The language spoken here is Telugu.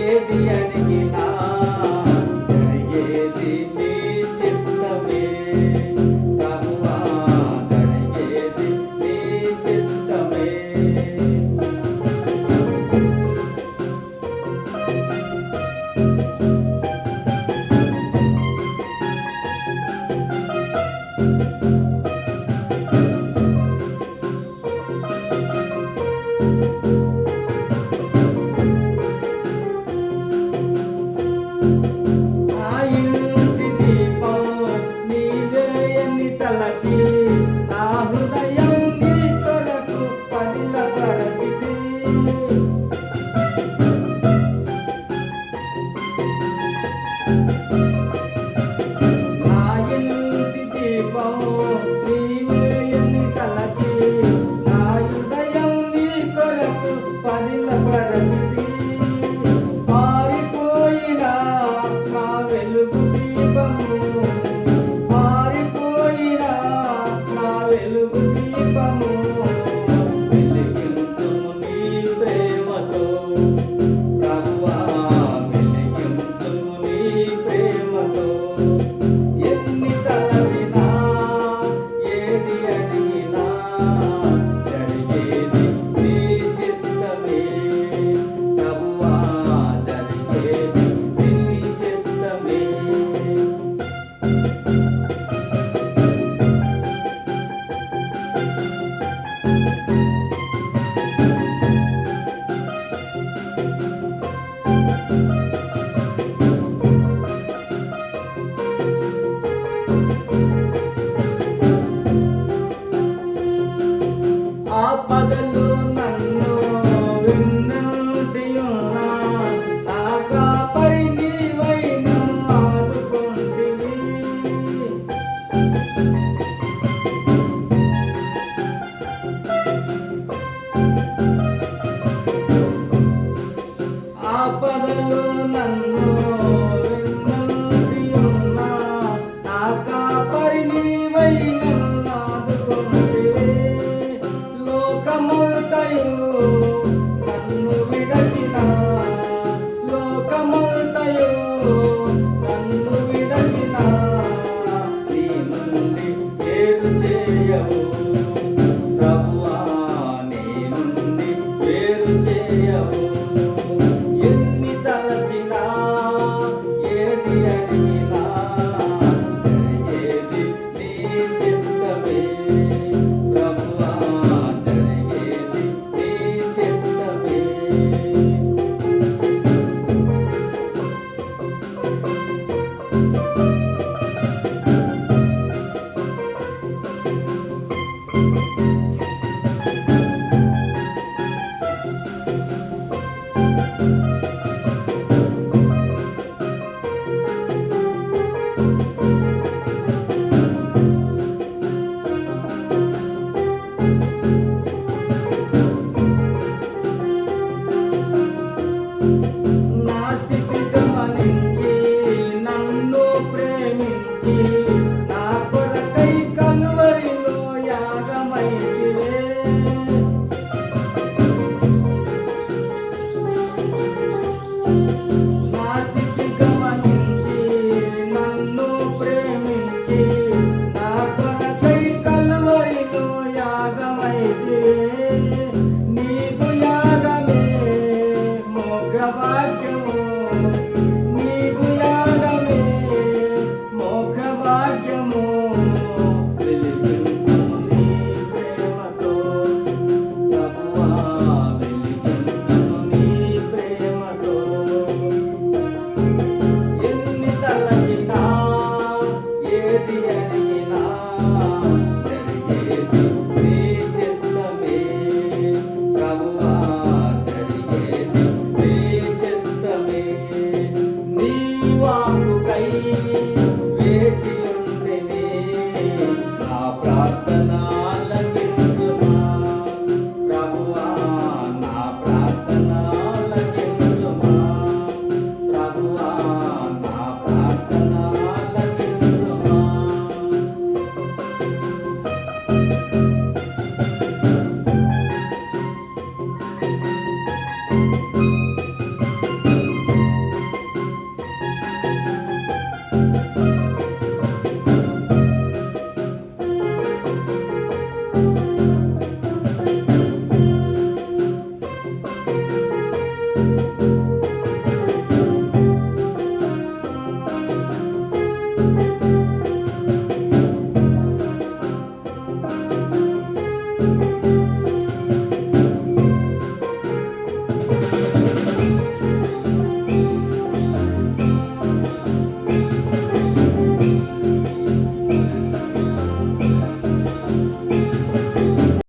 జరిగేది అడిగినా జరిగేది నీ చిత్తమే. కరువా జరిగేది నీ చిత్తమే. thank you. Música